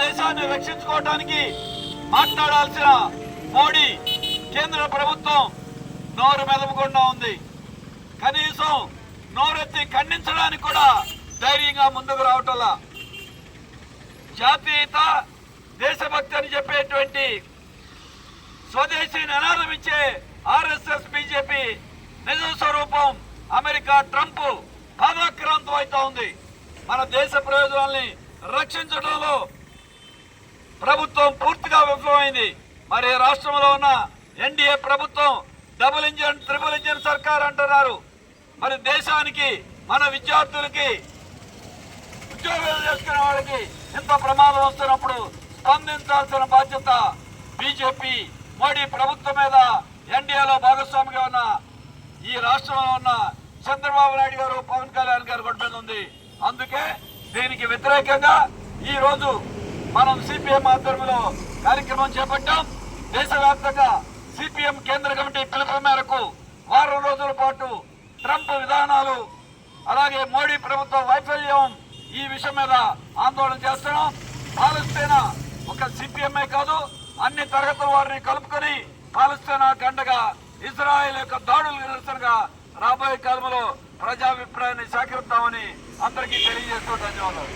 దేశాన్ని రక్షించుకోవడానికి మాట్లాడాల్సిన మోడీ కేంద్ర ప్రభుత్వం నోరు మెదపకుండా ఉంది. కనీసం నోరెత్తి ఖండించడానికి కూడా ధైర్యంగా ముందుకు రావటంలా. జాతీయత దేశభక్తి అని చెప్పేటువంటి స్వదేశీ నినాదం ఇచ్చే ఆర్ఎస్ఎస్ బీజేపీ నిజ స్వరూపం అమెరికా ట్రంప్ పాదాక్రాంతం అవుతా ఉంది. మన దేశ ప్రయోజనాల్ని రక్షించడంలో ప్రభుత్వం పూర్తిగా విఫలమైంది. మరి రాష్ట్రంలో ఉన్న ఎన్డీఏ ప్రభుత్వం డబుల్ ఇంజన్ ట్రిపుల్ ఇంజన్ సర్కార్ అంటున్నారు. మరి దేశానికి మన విద్యార్థులకి ఉద్యోగాలు చేసుకునే వాళ్ళకి ఇంత ప్రమాదం వస్తున్నప్పుడు స్పందించాల్సిన బాధ్యత బీజేపీ మోడీ ప్రభుత్వం మీద ఎన్డీఏలో భాగస్వామిగా ఉన్న ఈ రాష్ట్రంలో ఉన్న చంద్రబాబు నాయుడు గారు పవన్ కళ్యాణ్ గారు గొడ్డ ఉంది. అందుకే దీనికి వ్యతిరేకంగా ఈ రోజు మనం సిపిఎం ఆధ్వర్యంలో కార్యక్రమం చేపట్టాం. దేశవ్యాప్తంగా సిపిఎం కేంద్ర కమిటీ పిలుపు మేరకు వారం రోజుల పాటు ట్రంప్ విధానాలు అలాగే మోడీ ప్రభుత్వ వైఫల్యం ఈ విషయం మీద ఆందోళన చేస్తున్నాం. పాలస్తీనా ఒక సిపిఎంఏ కాదు అన్ని తరగతుల వారిని కలుపుకొని పాలస్తీనా గండగా ఇజ్రాయెల్ యొక్క దాడులు నిరసనగా రాబోయే కాలంలో ప్రజాభిప్రాయాన్ని సేకరిద్దామని అందరికీ తెలియజేస్తూ ధన్యవాదాలు.